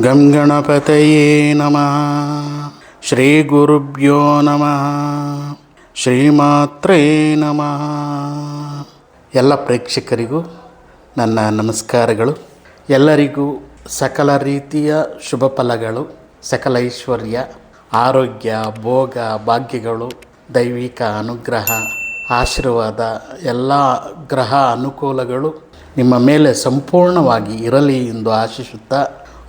ಗಂ ಗಣಪತಯೇ ನಮಃ ಶ್ರೀ ಗುರುಭ್ಯೋ ನಮಃ ಶ್ರೀಮಾತ್ರೇ ನಮಃ ಎಲ್ಲ ಪ್ರೇಕ್ಷಕರಿಗೂ ನನ್ನ ನಮಸ್ಕಾರಗಳು. ಎಲ್ಲರಿಗೂ ಸಕಲ ರೀತಿಯ ಶುಭ ಫಲಗಳು, ಸಕಲ ಐಶ್ವರ್ಯ, ಆರೋಗ್ಯ, ಭೋಗ, ಭಾಗ್ಯಗಳು, ದೈವಿಕ ಅನುಗ್ರಹ, ಆಶೀರ್ವಾದ, ಎಲ್ಲ ಗ್ರಹ ಅನುಕೂಲಗಳು ನಿಮ್ಮ ಮೇಲೆ ಸಂಪೂರ್ಣವಾಗಿ ಇರಲಿ ಎಂದು ಆಶಿಸುತ್ತಾ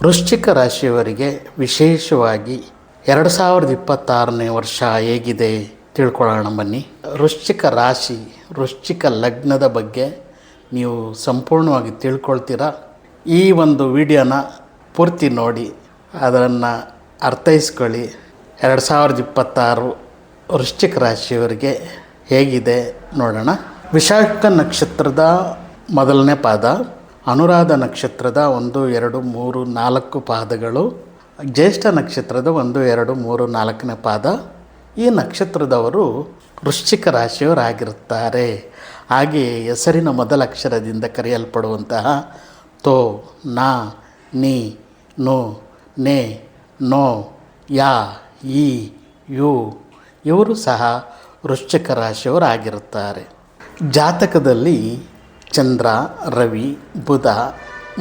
ವೃಶ್ಚಿಕ ರಾಶಿಯವರಿಗೆ ವಿಶೇಷವಾಗಿ ಎರಡು ಸಾವಿರದ ಇಪ್ಪತ್ತಾರನೇ ವರ್ಷ ಹೇಗಿದೆ ತಿಳ್ಕೊಳ್ಳೋಣ ಬನ್ನಿ. ವೃಶ್ಚಿಕ ರಾಶಿ, ವೃಶ್ಚಿಕ ಲಗ್ನದ ಬಗ್ಗೆ ನೀವು ಸಂಪೂರ್ಣವಾಗಿ ತಿಳ್ಕೊಳ್ತೀರಾ? ಈ ಒಂದು ವಿಡಿಯೋನ ಪೂರ್ತಿ ನೋಡಿ, ಅದನ್ನು ಅರ್ಥೈಸ್ಕೊಳ್ಳಿ. ಎರಡು ಸಾವಿರದ ಇಪ್ಪತ್ತಾರು ವೃಶ್ಚಿಕ ರಾಶಿಯವರಿಗೆ ಹೇಗಿದೆ ನೋಡೋಣ. ವಿಶಾಖ ನಕ್ಷತ್ರದ ಮೊದಲನೇ ಪಾದ, ಅನುರಾಧ ನಕ್ಷತ್ರದ ಒಂದು, ಎರಡು, ಮೂರು, ನಾಲ್ಕು ಪಾದಗಳು. ಜ್ಯೇಷ್ಠ ನಕ್ಷತ್ರದ ಒಂದು, ಎರಡು, ಮೂರು, ನಾಲ್ಕನೇ ಪಾದ. ಈ ನಕ್ಷತ್ರದವರು ವೃಶ್ಚಿಕ ರಾಶಿಯವರಾಗಿರುತ್ತಾರೆ. ಹಾಗೆಯೇ ಹೆಸರಿನ ಮೊದಲ ಅಕ್ಷರದಿಂದ ಕರೆಯಲ್ಪಡುವಂತಹ ತೋ, ನಾ, ನಿ, ನೋ, ನೆ, ನೋ, ಯಾ, ಈ, ಯು, ಇವರು ಸಹ ವೃಶ್ಚಿಕ ರಾಶಿಯವರಾಗಿರುತ್ತಾರೆ. ಜಾತಕದಲ್ಲಿ ಚಂದ್ರ, ರವಿ, ಬುಧ,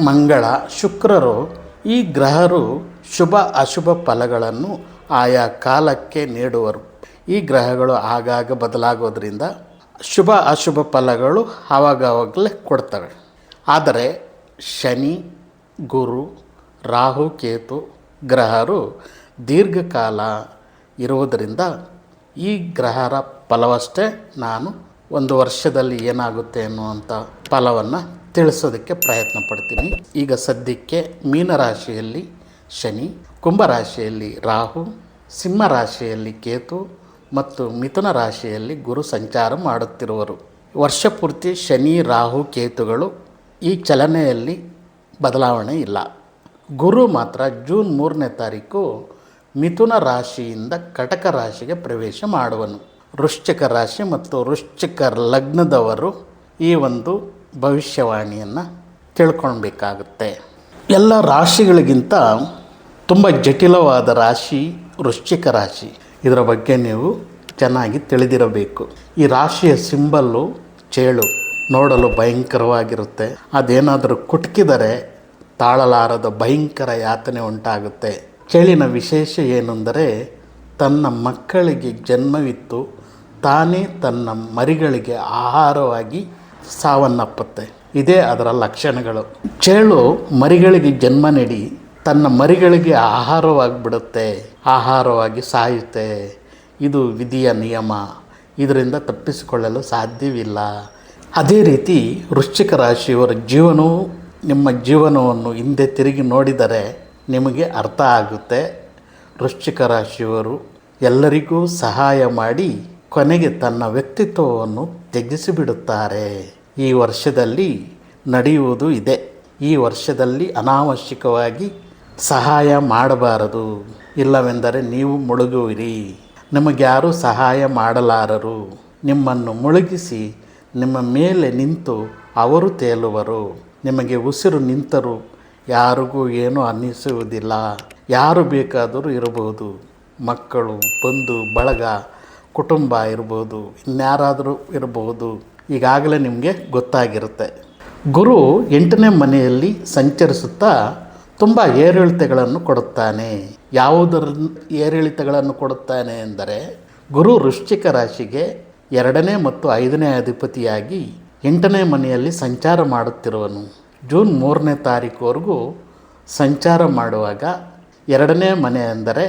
ಮಂಗಳ, ಶುಕ್ರರು ಈ ಗ್ರಹರು ಶುಭ ಅಶುಭ ಫಲಗಳನ್ನು ಆಯಾ ಕಾಲಕ್ಕೆ ನೀಡುವರು. ಈ ಗ್ರಹಗಳು ಆಗಾಗ ಬದಲಾಗೋದ್ರಿಂದ ಶುಭ ಅಶುಭ ಫಲಗಳು ಆವಾಗವಾಗಲೇ ಕೊಡ್ತವೆ. ಆದರೆ ಶನಿ, ಗುರು, ರಾಹು, ಕೇತು ಗ್ರಹರು ದೀರ್ಘಕಾಲ ಇರುವುದರಿಂದ ಈ ಗ್ರಹರ ಫಲವಷ್ಟೇ ನಾನು ಒಂದು ವರ್ಷದಲ್ಲಿ ಏನಾಗುತ್ತೆ ಅನ್ನುವಂಥ ಫಲವನ್ನು ತಿಳಿಸೋದಕ್ಕೆ ಪ್ರಯತ್ನ ಪಡ್ತೀನಿ. ಈಗ ಸದ್ಯಕ್ಕೆ ಮೀನರಾಶಿಯಲ್ಲಿ ಶನಿ ಕುಂಭರಾಶಿಯಲ್ಲಿ ರಾಹು, ಸಿಂಹ ರಾಶಿಯಲ್ಲಿ ಕೇತು ಮತ್ತು ಮಿಥುನ ರಾಶಿಯಲ್ಲಿ ಗುರು ಸಂಚಾರ ಮಾಡುತ್ತಿರುವರು. ವರ್ಷ ಪೂರ್ತಿ ಶನಿ, ರಾಹು, ಕೇತುಗಳು ಈ ಚಲನೆಯಲ್ಲಿ ಬದಲಾವಣೆ ಇಲ್ಲ. ಗುರು ಮಾತ್ರ ಜೂನ್ ಮೂರನೇ ತಾರೀಕು ಮಿಥುನ ರಾಶಿಯಿಂದ ಕಟಕ ರಾಶಿಗೆ ಪ್ರವೇಶ ಮಾಡುವನು. ವೃಶ್ಚಿಕ ರಾಶಿ ಮತ್ತು ವೃಶ್ಚಿಕ ಲಗ್ನದವರು ಈ ಒಂದು ಭವಿಷ್ಯವಾಣಿಯನ್ನು ತಿಳ್ಕೊಳ್ಬೇಕಾಗುತ್ತೆ. ಎಲ್ಲ ರಾಶಿಗಳಿಗಿಂತ ತುಂಬ ಜಟಿಲವಾದ ರಾಶಿ ವೃಶ್ಚಿಕ ರಾಶಿ. ಇದರ ಬಗ್ಗೆ ನೀವು ಚೆನ್ನಾಗಿ ತಿಳಿದಿರಬೇಕು. ಈ ರಾಶಿಯ ಸಿಂಬಲ್ಲು ಚೇಳು ನೋಡಲು ಭಯಂಕರವಾಗಿರುತ್ತೆ. ಅದೇನಾದರೂ ಕುಟುಕಿದರೆ ತಾಳಲಾರದ ಭಯಂಕರ ಯಾತನೆ ಉಂಟಾಗುತ್ತೆ. ಚೇಳಿನ ವಿಶೇಷ ಏನೆಂದರೆ ತನ್ನ ಮಕ್ಕಳಿಗೆ ಜನ್ಮವಿತ್ತು. ತಾನೇ ತನ್ನ ಮರಿಗಳಿಗೆ ಆಹಾರವಾಗಿ ಸಾವನ್ನಪ್ಪುತ್ತೆ. ಇದೇ ಅದರ ಲಕ್ಷಣಗಳು. ಚೇಳು ಮರಿಗಳಿಗೆ ಜನ್ಮ ನೀಡಿ ತನ್ನ ಮರಿಗಳಿಗೆ ಆಹಾರವಾಗಿಬಿಡುತ್ತೆ. ಆಹಾರವಾಗಿ ಸಾಯುತ್ತೆ. ಇದು ವಿಧಿಯ ನಿಯಮ. ಇದರಿಂದ ತಪ್ಪಿಸಿಕೊಳ್ಳಲು ಸಾಧ್ಯವಿಲ್ಲ. ಅದೇ ರೀತಿ ವೃಶ್ಚಿಕ ರಾಶಿಯವರ ಜೀವನವು ನಿಮ್ಮ ಜೀವನವನ್ನು ಹಿಂದೆ ತಿರುಗಿ ನೋಡಿದರೆ ನಿಮಗೆ ಅರ್ಥ ಆಗುತ್ತೆ. ವೃಶ್ಚಿಕ ರಾಶಿಯವರು ಎಲ್ಲರಿಗೂ ಸಹಾಯ ಮಾಡಿ ಕೊನೆಗೆ ತನ್ನ ವ್ಯಕ್ತಿತ್ವವನ್ನು ತೆಗೆಸಿಬಿಡುತ್ತಾರೆ ಈ ವರ್ಷದಲ್ಲಿ ನಡೆಯುವುದು ಇದೆ. ಈ ವರ್ಷದಲ್ಲಿ ಅನಾವಶ್ಯಕವಾಗಿ ಸಹಾಯ ಮಾಡಬಾರದು. ಇಲ್ಲವೆಂದರೆ ನೀವು ಮುಳುಗುವಿರಿ. ನಿಮಗ್ಯಾರೂ ಸಹಾಯ ಮಾಡಲಾರರು. ನಿಮ್ಮನ್ನು ಮುಳುಗಿಸಿ ನಿಮ್ಮ ಮೇಲೆ ನಿಂತು ಅವರು ತೇಲುವರು. ನಿಮಗೆ ಉಸಿರು ನಿಂತರು ಯಾರಿಗೂ ಏನೂ ಅನ್ನಿಸುವುದಿಲ್ಲ. ಯಾರು ಬೇಕಾದರೂ ಇರಬಹುದು. ಮಕ್ಕಳು, ಬಂಧು, ಬಳಗ ಕುಟುಂಬ ಇರ್ಬೋದು, ಇನ್ಯಾರಾದರೂ ಇರಬಹುದು ಈಗಾಗಲೇ ನಿಮಗೆ ಗೊತ್ತಾಗಿರುತ್ತೆ. ಗುರು ಎಂಟನೇ ಮನೆಯಲ್ಲಿ ಸಂಚರಿಸುತ್ತಾ ತುಂಬ ಏರಿಳಿತಗಳನ್ನು ಕೊಡುತ್ತಾನೆ. ಯಾವುದರ ಏರಿಳಿತಗಳನ್ನು ಕೊಡುತ್ತಾನೆ ಎಂದರೆ ಗುರು ವೃಶ್ಚಿಕ ರಾಶಿಗೆ ಎರಡನೇ ಮತ್ತು ಐದನೇ ಅಧಿಪತಿಯಾಗಿ ಎಂಟನೇ ಮನೆಯಲ್ಲಿ ಸಂಚಾರ ಮಾಡುತ್ತಿರುವನು. ಜೂನ್ ಮೂರನೇ ತಾರೀಕುವರೆಗೂ ಸಂಚಾರ ಮಾಡುವಾಗ ಎರಡನೇ ಮನೆ ಅಂದರೆ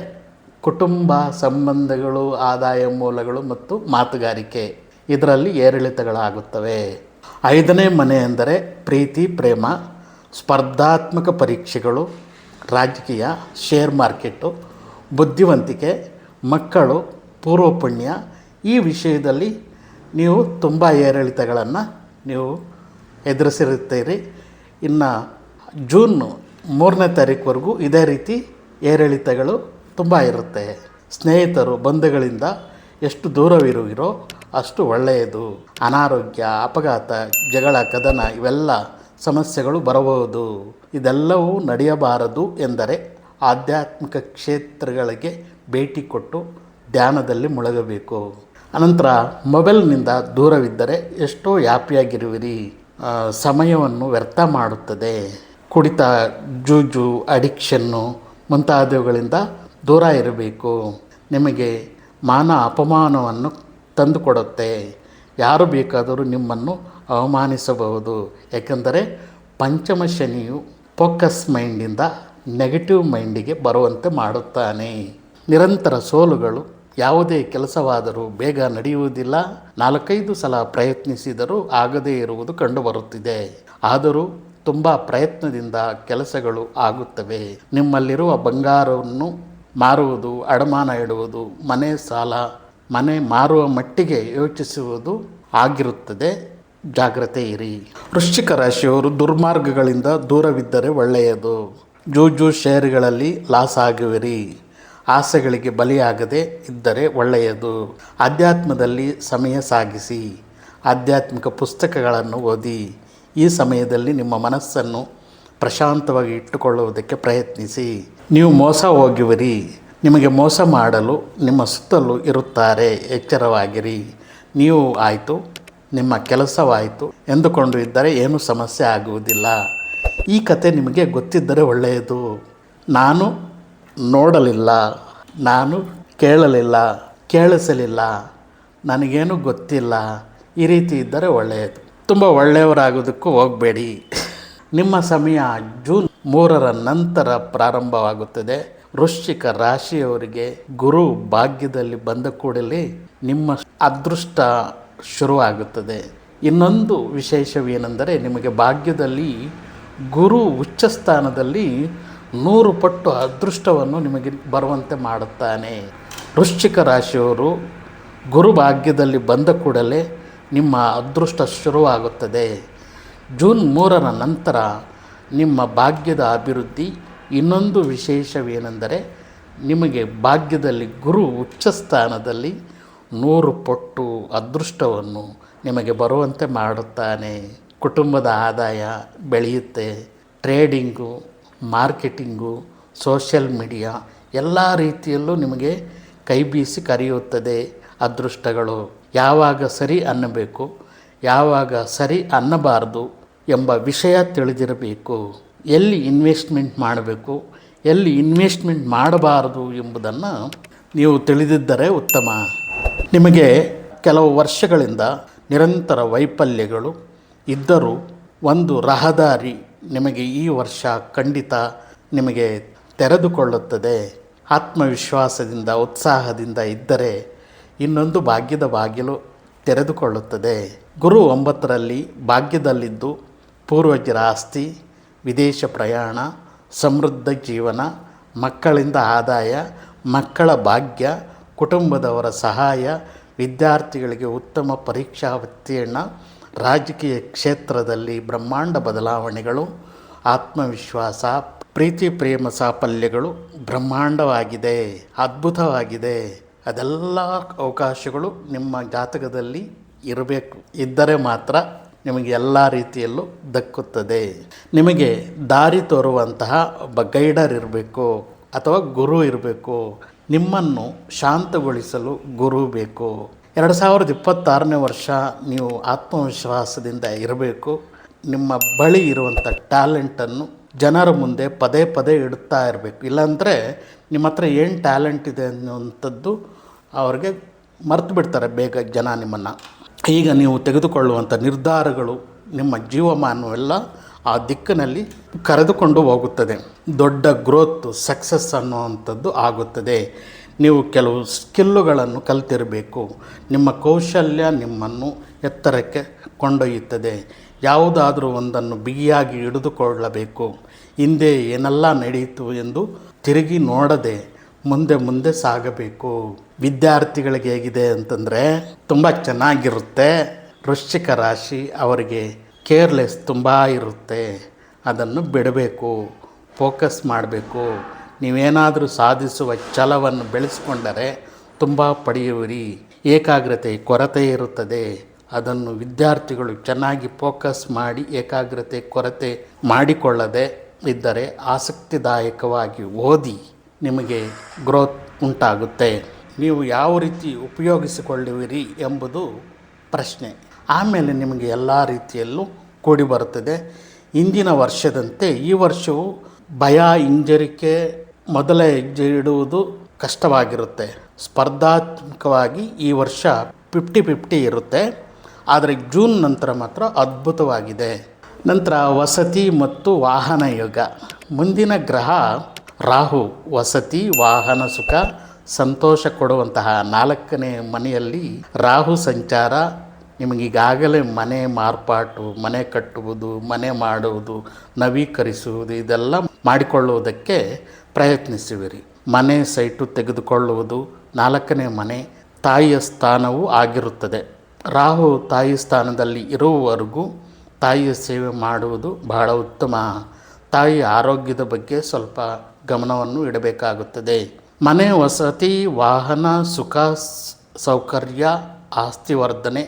ಕುಟುಂಬ ಸಂಬಂಧಗಳು, ಆದಾಯ ಮೂಲಗಳು ಮತ್ತು ಮಾತುಗಾರಿಕೆ ಇದರಲ್ಲಿ ಏರಿಳಿತಗಳಾಗುತ್ತವೆ. ಐದನೇ ಮನೆ ಎಂದರೆ ಪ್ರೀತಿ, ಪ್ರೇಮ, ಸ್ಪರ್ಧಾತ್ಮಕ ಪರೀಕ್ಷೆಗಳು, ರಾಜಕೀಯ, ಶೇರ್ ಮಾರ್ಕೆಟು, ಬುದ್ಧಿವಂತಿಕೆ, ಮಕ್ಕಳು, ಪೂರ್ವಪುಣ್ಯ. ಈ ವಿಷಯದಲ್ಲಿ ನೀವು ತುಂಬ ಏರಿಳಿತಗಳನ್ನು ನೀವು ಎದುರಿಸಿರುತ್ತೀರಿ. ಇನ್ನು ಜೂನ್ ಮೂರನೇ ತಾರೀಕುವರೆಗೂ ಇದೇ ರೀತಿ ಏರಿಳಿತಗಳು ತುಂಬ ಇರುತ್ತೆ. ಸ್ನೇಹಿತರು, ಬಂಧುಗಳಿಂದ ಎಷ್ಟು ದೂರವಿರುವಿರೋ ಅಷ್ಟು ಒಳ್ಳೆಯದು. ಅನಾರೋಗ್ಯ, ಅಪಘಾತ, ಜಗಳ, ಕದನ ಇವೆಲ್ಲ ಸಮಸ್ಯೆಗಳು ಬರಬಹುದು. ಇದೆಲ್ಲವೂ ನಡೆಯಬಾರದು ಎಂದರೆ ಆಧ್ಯಾತ್ಮಿಕ ಕ್ಷೇತ್ರಗಳಿಗೆ ಭೇಟಿ ಕೊಟ್ಟು ಧ್ಯಾನದಲ್ಲಿ ಮುಳುಗಬೇಕು. ಅನಂತರ ಮೊಬೈಲ್ನಿಂದ ದೂರವಿದ್ದರೆ ಎಷ್ಟೋ ಹ್ಯಾಪಿಯಾಗಿರುವಿರಿ ಸಮಯವನ್ನು ವ್ಯರ್ಥ ಮಾಡುತ್ತದೆ. ಕುಡಿತ, ಜೂಜು, ಅಡಿಕ್ಷನ್ನು ಮುಂತಾದವುಗಳಿಂದ ದೂರ ಇರಬೇಕು. ನಿಮಗೆ ಮಾನ ಅಪಮಾನವನ್ನು ತಂದುಕೊಡುತ್ತೆ. ಯಾರು ಬೇಕಾದರೂ ನಿಮ್ಮನ್ನು ಅವಮಾನಿಸಬಹುದು. ಏಕೆಂದರೆ ಪಂಚಮ ಶನಿಯು ಫೋಕಸ್ ಮೈಂಡಿಂದ ನೆಗೆಟಿವ್ ಮೈಂಡಿಗೆ ಬರುವಂತೆ ಮಾಡುತ್ತಾನೆ. ನಿರಂತರ ಸೋಲುಗಳು ಯಾವುದೇ ಕೆಲಸವಾದರೂ ಬೇಗ ನಡೆಯುವುದಿಲ್ಲ. ನಾಲ್ಕೈದು ಸಲ ಪ್ರಯತ್ನಿಸಿದರೂ ಆಗದೇ ಇರುವುದು ಕಂಡುಬರುತ್ತಿದೆ. ಆದರೂ ತುಂಬ ಪ್ರಯತ್ನದಿಂದ ಕೆಲಸಗಳು ಆಗುತ್ತವೆ. ನಿಮ್ಮಲ್ಲಿರುವ ಬಂಗಾರವನ್ನು ಮಾರುವುದು, ಅಡಮಾನ ಇಡುವುದು, ಮನೆ ಸಾಲ, ಮನೆ ಮಾರುವ ಮಟ್ಟಿಗೆ ಯೋಚಿಸುವುದು ಆಗಿರುತ್ತದೆ. ಜಾಗ್ರತೆ ಇರಿ. ವೃಶ್ಚಿಕ ರಾಶಿಯವರು ದುರ್ಮಾರ್ಗಗಳಿಂದ ದೂರವಿದ್ದರೆ ಒಳ್ಳೆಯದು. ಜೂಜು ಶೇರುಗಳಲ್ಲಿ ಲಾಸ್ ಆಗುವಿರಿ. ಆಸೆಗಳಿಗೆ ಬಲಿಯಾಗದೆ ಇದ್ದರೆ ಒಳ್ಳೆಯದು. ಆಧ್ಯಾತ್ಮದಲ್ಲಿ ಸಮಯ ಸಾಗಿಸಿ. ಆಧ್ಯಾತ್ಮಿಕ ಪುಸ್ತಕಗಳನ್ನು ಓದಿ. ಈ ಸಮಯದಲ್ಲಿ ನಿಮ್ಮ ಮನಸ್ಸನ್ನು ಪ್ರಶಾಂತವಾಗಿ ಇಟ್ಟುಕೊಳ್ಳುವುದಕ್ಕೆ ಪ್ರಯತ್ನಿಸಿ. ನೀವು ಮೋಸ ಹೋಗುವಿರಿ. ನಿಮಗೆ ಮೋಸ ಮಾಡಲು ನಿಮ್ಮ ಸುತ್ತಲೂ ಇರುತ್ತಾರೆ. ಎಚ್ಚರವಾಗಿರಿ. ನೀವು ಆಯಿತು, ನಿಮ್ಮ ಕೆಲಸವಾಯಿತು ಎಂದುಕೊಂಡು ಇದ್ದರೆ ಏನೂ ಸಮಸ್ಯೆ ಆಗುವುದಿಲ್ಲ. ಈ ಕತೆ ನಿಮಗೆ ಗೊತ್ತಿದ್ದರೆ ಒಳ್ಳೆಯದು. ನಾನು ನೋಡಲಿಲ್ಲ. ನಾನು ಕೇಳಲಿಲ್ಲ. ಕೇಳಿಸಲಿಲ್ಲ. ನನಗೇನು ಗೊತ್ತಿಲ್ಲ. ಈ ರೀತಿ ಇದ್ದರೆ ಒಳ್ಳೆಯದು. ತುಂಬ ಒಳ್ಳೆಯವರಾಗೋದಕ್ಕೂ ಹೋಗಬೇಡಿ. ನಿಮ್ಮ ಸಮಯ ಜೂನ್ ಮೂರರ ನಂತರ ಪ್ರಾರಂಭವಾಗುತ್ತದೆ. ವೃಶ್ಚಿಕ ರಾಶಿಯವರಿಗೆ ಗುರು ಭಾಗ್ಯದಲ್ಲಿ ಬಂದ ಕೂಡಲೇ ನಿಮ್ಮ ಅದೃಷ್ಟ ಶುರುವಾಗುತ್ತದೆ. ಇನ್ನೊಂದು ವಿಶೇಷವೇನೆಂದರೆ ನಿಮಗೆ ಭಾಗ್ಯದಲ್ಲಿ ಗುರು ಉಚ್ಚ ಸ್ಥಾನದಲ್ಲಿ ನೂರು ಪಟ್ಟು ಅದೃಷ್ಟವನ್ನು ನಿಮಗೆ ಬರುವಂತೆ ಮಾಡುತ್ತಾನೆ. ವೃಶ್ಚಿಕ ರಾಶಿಯವರು ಗುರು ಭಾಗ್ಯದಲ್ಲಿ ಬಂದ ಕೂಡಲೇ ನಿಮ್ಮ ಅದೃಷ್ಟ ಶುರುವಾಗುತ್ತದೆ. ಜೂನ್ ಮೂರರ ನಂತರ ನಿಮ್ಮ ಭಾಗ್ಯದ ಅಭಿವೃದ್ಧಿ. ಇನ್ನೊಂದು ವಿಶೇಷವೇನೆಂದರೆ ನಿಮಗೆ ಭಾಗ್ಯದಲ್ಲಿ ಗುರು ಉಚ್ಚ ಸ್ಥಾನದಲ್ಲಿ ನೂರು ಪಟ್ಟು ಅದೃಷ್ಟವನ್ನು ನಿಮಗೆ ಬರುವಂತೆ ಮಾಡುತ್ತಾನೆ. ಕುಟುಂಬದ ಆದಾಯ ಬೆಳೆಯುತ್ತೆ. ಟ್ರೇಡಿಂಗು, ಮಾರ್ಕೆಟಿಂಗು, ಸೋಷಿಯಲ್ ಮೀಡಿಯಾ ಎಲ್ಲ ರೀತಿಯಲ್ಲೂ ನಿಮಗೆ ಕೈ ಬೀಸಿ ಕರೆಯುತ್ತದೆ ಅದೃಷ್ಟಗಳು. ಯಾವಾಗ ಸರಿ ಅನ್ನಬೇಕು, ಯಾವಾಗ ಸರಿ ಅನ್ನಬಾರದು ಎಂಬ ವಿಷಯ ತಿಳಿದಿರಬೇಕು. ಎಲ್ಲಿ ಇನ್ವೆಸ್ಟ್ಮೆಂಟ್ ಮಾಡಬೇಕು, ಎಲ್ಲಿ ಇನ್ವೆಸ್ಟ್ಮೆಂಟ್ ಮಾಡಬಾರದು ಎಂಬುದನ್ನು ನೀವು ತಿಳಿದಿದ್ದರೆ ಉತ್ತಮ. ನಿಮಗೆ ಕೆಲವು ವರ್ಷಗಳಿಂದ ನಿರಂತರ ವೈಫಲ್ಯಗಳು ಇದ್ದರೂ ಒಂದು ರಹದಾರಿ ನಿಮಗೆ ಈ ವರ್ಷ ಖಂಡಿತ ನಿಮಗೆ ತೆರೆದುಕೊಳ್ಳುತ್ತದೆ. ಆತ್ಮವಿಶ್ವಾಸದಿಂದ, ಉತ್ಸಾಹದಿಂದ ಇದ್ದರೆ ಇನ್ನೊಂದು ಭಾಗ್ಯದ ಬಾಗಿಲು ತೆರೆದುಕೊಳ್ಳುತ್ತದೆ. ಗುರು ಒಂಬತ್ತರಲ್ಲಿ ಭಾಗ್ಯದಲ್ಲಿದ್ದು ಪೂರ್ವಜರ ಆಸ್ತಿ ವಿದೇಶ ಪ್ರಯಾಣ, ಸಮೃದ್ಧ ಜೀವನ, ಮಕ್ಕಳಿಂದ ಆದಾಯ, ಮಕ್ಕಳ ಭಾಗ್ಯ, ಕುಟುಂಬದವರ ಸಹಾಯ, ವಿದ್ಯಾರ್ಥಿಗಳಿಗೆ ಉತ್ತಮ ಪರೀಕ್ಷಾ ಉತ್ತೀರ್ಣ, ರಾಜಕೀಯ ಕ್ಷೇತ್ರದಲ್ಲಿ ಬ್ರಹ್ಮಾಂಡ ಬದಲಾವಣೆಗಳು, ಆತ್ಮವಿಶ್ವಾಸ, ಪ್ರೀತಿ ಪ್ರೇಮ ಸಾಫಲ್ಯಗಳು ಬ್ರಹ್ಮಾಂಡವಾಗಿದೆ, ಅದ್ಭುತವಾಗಿದೆ. ಅದೆಲ್ಲ ಅವಕಾಶಗಳು ನಿಮ್ಮ ಜಾತಕದಲ್ಲಿ ಇರಬೇಕು. ಇದ್ದರೆ ಮಾತ್ರ ನಿಮಗೆ ಎಲ್ಲ ರೀತಿಯಲ್ಲೂ ದಕ್ಕುತ್ತದೆ. ನಿಮಗೆ ದಾರಿ ತೋರುವಂತಹ ಒಬ್ಬ ಗೈಡರ್ ಇರಬೇಕು ಅಥವಾ ಗುರು ಇರಬೇಕು. ನಿಮ್ಮನ್ನು ಶಾಂತಗೊಳಿಸಲು ಗುರು ಬೇಕು. ಎರಡು ಸಾವಿರದ ಇಪ್ಪತ್ತಾರನೇ ವರ್ಷ ನೀವು ಆತ್ಮವಿಶ್ವಾಸದಿಂದ ಇರಬೇಕು. ನಿಮ್ಮ ಬಳಿ ಇರುವಂಥ ಟ್ಯಾಲೆಂಟನ್ನು ಜನರ ಮುಂದೆ ಪದೇ ಪದೇ ಇಡುತ್ತಾ ಇರಬೇಕು. ಇಲ್ಲಾಂದರೆ ನಿಮ್ಮ ಹತ್ರ ಏನು ಟ್ಯಾಲೆಂಟ್ ಇದೆ ಅನ್ನುವಂಥದ್ದು ಅವ್ರಿಗೆ ಮರೆತು ಬಿಡ್ತಾರೆ ಬೇಗ ಜನ ನಿಮ್ಮನ್ನು. ಈಗ ನೀವು ತೆಗೆದುಕೊಳ್ಳುವಂಥ ನಿರ್ಧಾರಗಳು ನಿಮ್ಮ ಜೀವಮಾನವೆಲ್ಲ ಆ ದಿಕ್ಕಿನಲ್ಲಿ ಕರೆದುಕೊಂಡು ಹೋಗುತ್ತದೆ. ದೊಡ್ಡ ಗ್ರೋತ್ ಸಕ್ಸಸ್ ಅನ್ನುವಂಥದ್ದು ಆಗುತ್ತದೆ. ನೀವು ಕೆಲವು ಸ್ಕಿಲ್ಲುಗಳನ್ನು ಕಲ್ತಿರಬೇಕು. ನಿಮ್ಮ ಕೌಶಲ್ಯ ನಿಮ್ಮನ್ನು ಎತ್ತರಕ್ಕೆ ಕೊಂಡೊಯ್ಯುತ್ತದೆ. ಯಾವುದಾದರೂ ಒಂದನ್ನು ಬಿಗಿಯಾಗಿ ಹಿಡಿದುಕೊಳ್ಳಬೇಕು. ಹಿಂದೆ ಏನೆಲ್ಲ ನಡೆಯಿತು ಎಂದು ತಿರುಗಿ ನೋಡದೆ ಮುಂದೆ ಮುಂದೆ ಸಾಗಬೇಕು. ವಿದ್ಯಾರ್ಥಿಗಳಿಗೆ ಹೇಗಿದೆ ಅಂತಂದರೆ ತುಂಬ ಚೆನ್ನಾಗಿರುತ್ತೆ. ವೃಶ್ಚಿಕ ರಾಶಿ ಅವರಿಗೆ ಕೇರ್ಲೆಸ್ ತುಂಬ ಇರುತ್ತೆ. ಅದನ್ನು ಬಿಡಬೇಕು. ಫೋಕಸ್ ಮಾಡಬೇಕು. ನೀವೇನಾದರೂ ಸಾಧಿಸುವ ಛಲವನ್ನು ಬೆಳೆಸಿಕೊಂಡರೆ ತುಂಬ ಪಡೆಯುವಿರಿ. ಏಕಾಗ್ರತೆ, ಕೊರತೆ ಇರುತ್ತದೆ. ಅದನ್ನು ವಿದ್ಯಾರ್ಥಿಗಳು ಚೆನ್ನಾಗಿ ಫೋಕಸ್ ಮಾಡಿ ಏಕಾಗ್ರತೆ, ಕೊರತೆ ಮಾಡಿಕೊಳ್ಳದೆ ಇದ್ದರೆ ಆಸಕ್ತಿದಾಯಕವಾಗಿ ಓದಿ. ನಿಮಗೆ ಗ್ರೋತ್ ಉಂಟಾಗುತ್ತೆ. ನೀವು ಯಾವ ರೀತಿ ಉಪಯೋಗಿಸಿಕೊಳ್ಳುವಿರಿ ಎಂಬುದು ಪ್ರಶ್ನೆ. ಆಮೇಲೆ ನಿಮಗೆ ಎಲ್ಲ ರೀತಿಯಲ್ಲೂ ಕೂಡಿ ಬರುತ್ತದೆ. ಇಂದಿನ ವರ್ಷದಂತೆ ಈ ವರ್ಷವು ಭಯ, ಹಿಂಜರಿಕೆ ಮೊದಲ ಹೆಜ್ಜೆ ಇಡುವುದು ಕಷ್ಟವಾಗಿರುತ್ತೆ. ಸ್ಪರ್ಧಾತ್ಮಕವಾಗಿ ಈ ವರ್ಷ ಫಿಫ್ಟಿ ಫಿಫ್ಟಿ ಇರುತ್ತೆ. ಆದರೆ ಜೂನ್ ನಂತರ ಮಾತ್ರ ಅದ್ಭುತವಾಗಿದೆ. ನಂತರ ವಸತಿ ಮತ್ತು ವಾಹನ ಯೋಗ. ಮುಂದಿನ ಗ್ರಹ ರಾಹು, ವಸತಿ, ವಾಹನ ಸುಖ, ಸಂತೋಷ ಕೊಡುವಂತಹ ನಾಲ್ಕನೇ ಮನೆಯಲ್ಲಿ ರಾಹು ಸಂಚಾರ. ನಿಮಗೀಗಾಗಲೇ ಮನೆ ಮಾರ್ಪಾಟು, ಮನೆ ಕಟ್ಟುವುದು, ಮನೆ ಮಾಡುವುದು, ನವೀಕರಿಸುವುದು, ಇದೆಲ್ಲ ಮಾಡಿಕೊಳ್ಳುವುದಕ್ಕೆ ಪ್ರಯತ್ನಿಸುವಿರಿ. ಮನೆ ಸೈಟು ತೆಗೆದುಕೊಳ್ಳುವುದು ನಾಲ್ಕನೇ ಮನೆ, ತಾಯಿಯ ಸ್ಥಾನವೂ ಆಗಿರುತ್ತದೆ. ರಾಹು ತಾಯಿ ಸ್ಥಾನದಲ್ಲಿ ಇರುವವರೆಗೂ ತಾಯಿಯ ಸೇವೆ ಮಾಡುವುದು ಬಹಳ ಉತ್ತಮ. ತಾಯಿಯ ಆರೋಗ್ಯದ ಬಗ್ಗೆ ಸ್ವಲ್ಪ ಗಮನವನ್ನು ಇಡಬೇಕಾಗುತ್ತದೆ. ಮನೆ, ವಸತಿ, ವಾಹನ, ಸುಖ, ಸೌಕರ್ಯ, ಆಸ್ತಿ ವರ್ಧನೆ,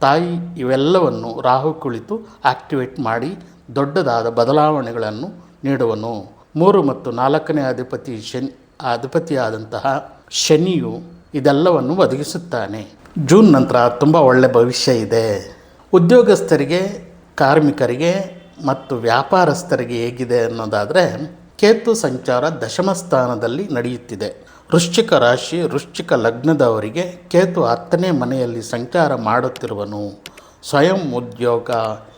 ತಾಯಿ ಇವೆಲ್ಲವನ್ನು ರಾಹು ಕುಳಿತು ಆಕ್ಟಿವೇಟ್ ಮಾಡಿ ದೊಡ್ಡದಾದ ಬದಲಾವಣೆಗಳನ್ನು ನೀಡುವನು. ಮೂರು ಮತ್ತು ನಾಲ್ಕನೇ ಅಧಿಪತಿ ಶನಿ, ಅಧಿಪತಿಯಾದಂತಹ ಶನಿಯು ಇದೆಲ್ಲವನ್ನು ಒದಗಿಸುತ್ತಾನೆ. ಜೂನ್ ನಂತರ ತುಂಬ ಒಳ್ಳೆ ಭವಿಷ್ಯ ಇದೆ. ಉದ್ಯೋಗಸ್ಥರಿಗೆ, ಕಾರ್ಮಿಕರಿಗೆ ಮತ್ತು ವ್ಯಾಪಾರಸ್ಥರಿಗೆ ಹೇಗಿದೆ ಅನ್ನೋದಾದರೆ ಕೇತು ಸಂಚಾರ ದಶಮ ಸ್ಥಾನದಲ್ಲಿ ನಡೆಯುತ್ತಿದೆ. ವೃಶ್ಚಿಕ ರಾಶಿ, ವೃಶ್ಚಿಕ ಲಗ್ನದವರಿಗೆ ಕೇತು ಹತ್ತನೇ ಮನೆಯಲ್ಲಿ ಸಂಚಾರ ಮಾಡುತ್ತಿರುವನು. ಸ್ವಯಂ ಉದ್ಯೋಗ,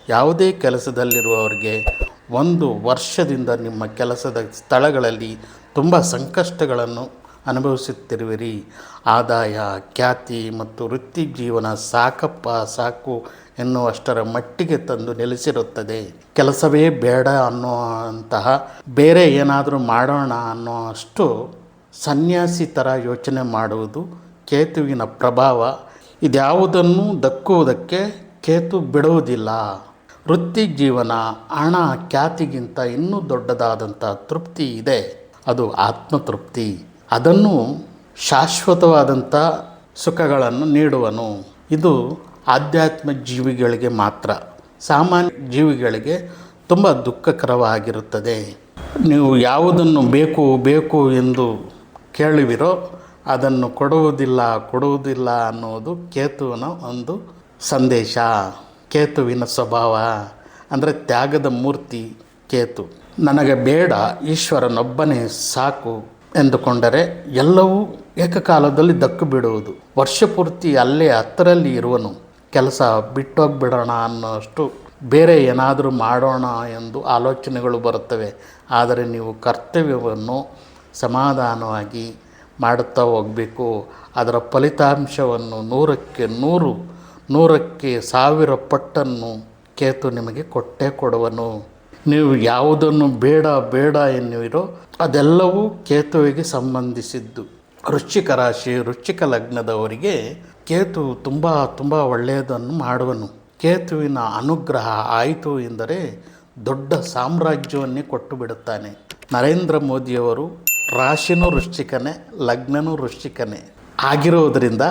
ಯಾವುದೇ ಕೆಲಸದಲ್ಲಿರುವವರಿಗೆ ಒಂದು ವರ್ಷದಿಂದ ನಿಮ್ಮ ಕೆಲಸದ ಸ್ಥಳಗಳಲ್ಲಿ ತುಂಬ ಸಂಕಷ್ಟಗಳನ್ನು ಅನುಭವಿಸುತ್ತಿರುವಿರಿ. ಆದಾಯ, ಖ್ಯಾತಿ ಮತ್ತು ವೃತ್ತಿ ಜೀವನ ಸಾಕಪ್ಪ, ಸಾಕು ಎನ್ನುವಷ್ಟರ ಮಟ್ಟಿಗೆ ತಂದು ನೆಲೆಸಿರುತ್ತದೆ. ಕೆಲಸವೇ ಬೇಡ ಅನ್ನುವಂತಹ, ಬೇರೆ ಏನಾದರೂ ಮಾಡೋಣ ಅನ್ನೋ ಅಷ್ಟು ಸನ್ಯಾಸಿ ಥರ ಯೋಚನೆ ಮಾಡುವುದು ಕೇತುವಿನ ಪ್ರಭಾವ. ಇದ್ಯಾವುದನ್ನು ದಕ್ಕುವುದಕ್ಕೆ ಕೇತು ಬಿಡುವುದಿಲ್ಲ. ವೃತ್ತಿ ಜೀವನ, ಹಣ, ಖ್ಯಾತಿಗಿಂತ ಇನ್ನೂ ದೊಡ್ಡದಾದಂಥ ತೃಪ್ತಿ ಇದೆ. ಅದು ಆತ್ಮತೃಪ್ತಿ. ಅದನ್ನು ಶಾಶ್ವತವಾದಂಥ ಸುಖಗಳನ್ನು ನೀಡುವನು. ಇದು ಆಧ್ಯಾತ್ಮ ಜೀವಿಗಳಿಗೆ ಮಾತ್ರ. ಸಾಮಾನ್ಯ ಜೀವಿಗಳಿಗೆ ತುಂಬ ದುಃಖಕರವಾಗಿರುತ್ತದೆ. ನೀವು ಯಾವುದನ್ನು ಬೇಕು ಬೇಕು ಎಂದು ಕೇಳುವಿರೋ, ಅದನ್ನು ಕೊಡುವುದಿಲ್ಲ ಕೊಡುವುದಿಲ್ಲ ಅನ್ನೋದು ಕೇತುವಿನ ಒಂದು ಸಂದೇಶ. ಕೇತುವಿನ ಸ್ವಭಾವ. ಅಂದರೆ ತ್ಯಾಗದ ಮೂರ್ತಿ ಕೇತು. ನನಗೆ ಬೇಡ, ಈಶ್ವರನೊಬ್ಬನೇ ಸಾಕು. ಎಂದುಕೊಂಡರೆ ಎಲ್ಲವೂ ಏಕಕಾಲದಲ್ಲಿ ದಕ್ಕು ಬಿಡುವುದು. ವರ್ಷ ಪೂರ್ತಿ ಅಲ್ಲೇ ಹತ್ತರಲ್ಲಿ ಇರುವನು. ಕೆಲಸ ಬಿಟ್ಟೋಗಿಬಿಡೋಣ ಅನ್ನೋಷ್ಟು ಬೇರೆ ಏನಾದರೂ ಮಾಡೋಣ ಎಂದು ಆಲೋಚನೆಗಳು ಬರುತ್ತವೆ. ಆದರೆ ನೀವು ಕರ್ತವ್ಯವನ್ನು ಸಮಾಧಾನವಾಗಿ ಮಾಡುತ್ತಾ ಹೋಗಬೇಕು. ಅದರ ಫಲಿತಾಂಶವನ್ನು ನೂರಕ್ಕೆ ನೂರು, ನೂರಕ್ಕೆ ಸಾವಿರ ಪಟ್ಟನ್ನು ಕೇತು ನಿಮಗೆ ಕೊಟ್ಟೇ ಕೊಡುವನು. ನೀವು ಯಾವುದನ್ನು ಬೇಡ ಬೇಡ ಎನ್ನುವಿರೋ ಅದೆಲ್ಲವೂ ಕೇತುವಿಗೆ ಸಂಬಂಧಿಸಿದ್ದು. ವೃಶ್ಚಿಕ ರಾಶಿ, ವೃಶ್ಚಿಕ ಲಗ್ನದವರಿಗೆ ಕೇತು ತುಂಬ ತುಂಬ ಒಳ್ಳೆಯದನ್ನು ಮಾಡುವನು. ಕೇತುವಿನ ಅನುಗ್ರಹ ಆಯಿತು ಎಂದರೆ ದೊಡ್ಡ ಸಾಮ್ರಾಜ್ಯವನ್ನೇ ಕೊಟ್ಟು ಬಿಡುತ್ತಾನೆ. ನರೇಂದ್ರ ಮೋದಿಯವರು ರಾಶಿನೂ ವೃಶ್ಚಿಕನೇ, ಲಗ್ನನೂ ವೃಶ್ಚಿಕನೇ. ಆಗಿರೋದರಿಂದ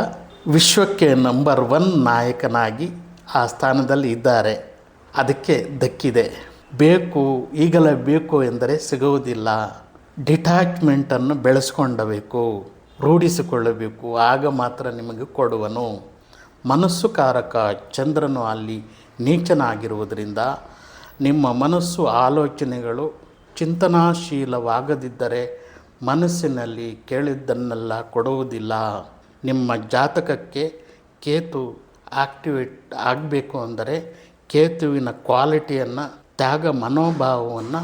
ವಿಶ್ವಕ್ಕೆ ನಂಬರ್ ಒನ್ ನಾಯಕನಾಗಿ ಆ ಸ್ಥಾನದಲ್ಲಿ ಇದ್ದಾರೆ. ಅದಕ್ಕೆ ದಕ್ಕಿದೆ. ಬೇಕು, ಈಗಲೇ ಬೇಕು ಎಂದರೆ ಸಿಗುವುದಿಲ್ಲ. ಡಿಟ್ಯಾಚ್ಮೆಂಟನ್ನು ಬೆಳೆಸ್ಕೊಂಡಬೇಕು, ರೂಢಿಸಿಕೊಳ್ಳಬೇಕು, ಆಗ ಮಾತ್ರ ನಿಮಗೆ ಕೊಡುವನು. ಮನಸ್ಸು ಕಾರಕ ಚಂದ್ರನು ಅಲ್ಲಿ ನೀಚನಾಗಿರುವುದರಿಂದ ನಿಮ್ಮ ಮನಸ್ಸು ಆಲೋಚನೆಗಳು ಚಿಂತನಾಶೀಲವಾಗದಿದ್ದರೆ ಮನಸ್ಸಿನಲ್ಲಿ ಕೇಳಿದ್ದನ್ನೆಲ್ಲ ಕೊಡುವುದಿಲ್ಲ. ನಿಮ್ಮ ಜಾತಕಕ್ಕೆ ಕೇತು ಆಕ್ಟಿವೇಟ್ ಆಗಬೇಕು ಅಂದರೆ ಕೇತುವಿನ ಕ್ವಾಲಿಟಿಯನ್ನು ತ್ಯಾಗ ಮನೋಭಾವವನ್ನು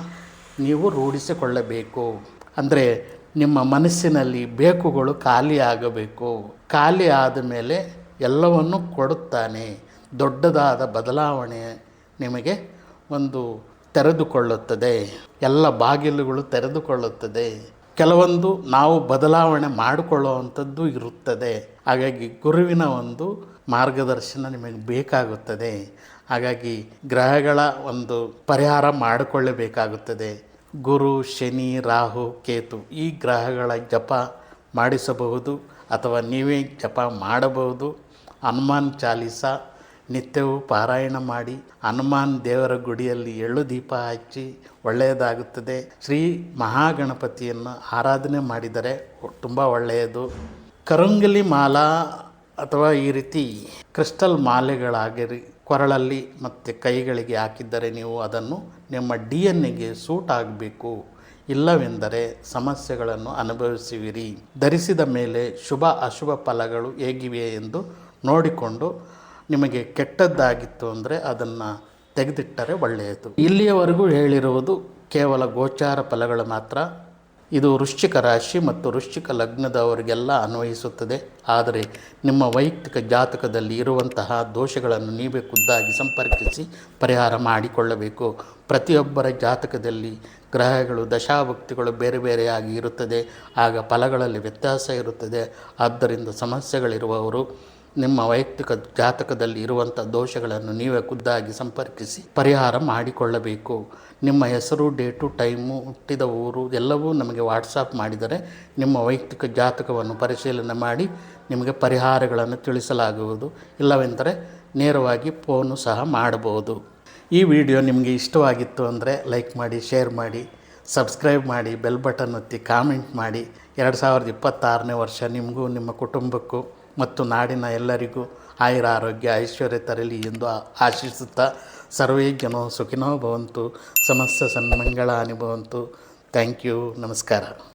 ನೀವು ರೂಢಿಸಿಕೊಳ್ಳಬೇಕು. ಅಂದರೆ ನಿಮ್ಮ ಮನಸ್ಸಿನಲ್ಲಿ ಬೇಕುಗಳು ಖಾಲಿ ಆಗಬೇಕು. ಖಾಲಿ ಆದ ಮೇಲೆ ಎಲ್ಲವನ್ನು ಕೊಡುತ್ತಾನೆ. ದೊಡ್ಡದಾದ ಬದಲಾವಣೆ ನಿಮಗೆ ಒಂದು ತೆರೆದುಕೊಳ್ಳುತ್ತದೆ. ಎಲ್ಲ ಬಾಗಿಲುಗಳು ತೆರೆದುಕೊಳ್ಳುತ್ತದೆ. ಕೆಲವೊಂದು ನಾವು ಬದಲಾವಣೆ ಮಾಡಿಕೊಳ್ಳುವಂಥದ್ದು ಇರುತ್ತದೆ. ಹಾಗಾಗಿ ಗುರುವಿನ ಒಂದು ಮಾರ್ಗದರ್ಶನ ನಿಮಗೆ ಬೇಕಾಗುತ್ತದೆ. ಹಾಗಾಗಿ ಗ್ರಹಗಳ ಒಂದು ಪರಿಹಾರ ಮಾಡಿಕೊಳ್ಳಬೇಕಾಗುತ್ತದೆ. ಗುರು, ಶನಿ, ರಾಹು, ಕೇತು ಈ ಗ್ರಹಗಳ ಜಪ ಮಾಡಿಸಬಹುದು ಅಥವಾ ನೀವೇ ಜಪ ಮಾಡಬಹುದು. ಹನುಮಾನ್ ಚಾಲೀಸ ನಿತ್ಯವೂ ಪಾರಾಯಣ ಮಾಡಿ ಹನುಮಾನ್ ದೇವರ ಗುಡಿಯಲ್ಲಿ ಎಳ್ಳು ದೀಪ ಹಚ್ಚಿ ಒಳ್ಳೆಯದಾಗುತ್ತದೆ. ಶ್ರೀ ಮಹಾಗಣಪತಿಯನ್ನು ಆರಾಧನೆ ಮಾಡಿದರೆ ತುಂಬ ಒಳ್ಳೆಯದು. ಕರಂಗಲಿ ಮಾಲಾ ಅಥವಾ ಈ ರೀತಿ ಕ್ರಿಸ್ಟಲ್ ಮಾಲೆಗಳಾಗಿರಿ ಕೊರಳಲ್ಲಿ ಮತ್ತು ಕೈಗಳಿಗೆ ಹಾಕಿದ್ದರೆ ನೀವು ಅದನ್ನು ನಿಮ್ಮ ಡಿ ಎನ್ ಎಗೆ ಸೂಟ್ ಆಗಬೇಕು. ಇಲ್ಲವೆಂದರೆ ಸಮಸ್ಯೆಗಳನ್ನು ಅನುಭವಿಸುವಿರಿ. ಧರಿಸಿದ ಮೇಲೆ ಶುಭ ಅಶುಭ ಫಲಗಳು ಹೇಗಿವೆ ಎಂದು ನೋಡಿಕೊಂಡು ನಿಮಗೆ ಕೆಟ್ಟದ್ದಾಗಿತ್ತು ಅಂದರೆ ಅದನ್ನು ತೆಗೆದಿಟ್ಟರೆ ಒಳ್ಳೆಯದು. ಇಲ್ಲಿಯವರೆಗೂ ಹೇಳಿರುವುದು ಕೇವಲ ಗೋಚಾರ ಫಲಗಳು ಮಾತ್ರ. ಇದು ವೃಶ್ಚಿಕ ರಾಶಿ ಮತ್ತು ವೃಶ್ಚಿಕ ಲಗ್ನದವರಿಗೆಲ್ಲ ಅನ್ವಯಿಸುತ್ತದೆ. ಆದರೆ ನಿಮ್ಮ ವೈಯಕ್ತಿಕ ಜಾತಕದಲ್ಲಿ ಇರುವಂತಹ ದೋಷಗಳನ್ನು ನೀವೇ ಖುದ್ದಾಗಿ ಸಂಪರ್ಕಿಸಿ ಪರಿಹಾರ ಮಾಡಿಕೊಳ್ಳಬೇಕು. ಪ್ರತಿಯೊಬ್ಬರ ಜಾತಕದಲ್ಲಿ ಗ್ರಹಗಳು, ದಶಾಭಕ್ತಿಗಳು ಬೇರೆ ಬೇರೆಯಾಗಿ ಇರುತ್ತದೆ. ಆಗ ಫಲಗಳಲ್ಲಿ ವ್ಯತ್ಯಾಸ ಇರುತ್ತದೆ. ಆದ್ದರಿಂದ ಸಮಸ್ಯೆಗಳಿರುವವರು ನಿಮ್ಮ ವೈಯಕ್ತಿಕ ಜಾತಕದಲ್ಲಿ ಇರುವಂಥ ದೋಷಗಳನ್ನು ನೀವೇ ಖುದ್ದಾಗಿ ಸಂಪರ್ಕಿಸಿ ಪರಿಹಾರ ಮಾಡಿಕೊಳ್ಳಬೇಕು. ನಿಮ್ಮ ಹೆಸರು, ಡೇಟು, ಟೈಮು, ಹುಟ್ಟಿದ ಊರು ಎಲ್ಲವೂ ನಮಗೆ ವಾಟ್ಸಪ್ ಮಾಡಿದರೆ ನಿಮ್ಮ ವೈಯಕ್ತಿಕ ಜಾತಕವನ್ನು ಪರಿಶೀಲನೆ ಮಾಡಿ ನಿಮಗೆ ಪರಿಹಾರಗಳನ್ನು ತಿಳಿಸಲಾಗುವುದು. ಇಲ್ಲವೆಂದರೆ ನೇರವಾಗಿ ಫೋನು ಸಹ ಮಾಡಬಹುದು. ಈ ವಿಡಿಯೋ ನಿಮಗೆ ಇಷ್ಟವಾಗಿತ್ತು ಅಂದರೆ ಲೈಕ್ ಮಾಡಿ, ಶೇರ್ ಮಾಡಿ, ಸಬ್ಸ್ಕ್ರೈಬ್ ಮಾಡಿ, ಬೆಲ್ ಬಟನ್ ಒತ್ತಿ ಕಾಮೆಂಟ್ ಮಾಡಿ. ಎರಡು ಸಾವಿರದ ಇಪ್ಪತ್ತಾರನೇ ವರ್ಷ ನಿಮಗೂ, ನಿಮ್ಮ ಕುಟುಂಬಕ್ಕೂ ಮತ್ತು ನಾಡಿನ ಎಲ್ಲರಿಗೂ ಆಯುರ ಆರೋಗ್ಯ, ಐಶ್ವರ್ಯ ತರಲಿ ಎಂದು ಆಶಿಸುತ್ತಾ ಸರ್ವೇ ಜನೋ ಸುಖಿನೋ ಭವಂತು. ಸಮಸ್ತ ಸನ್ಮಂಗಳ ಅನುಭವಂತು. Thank you. ನಮಸ್ಕಾರ.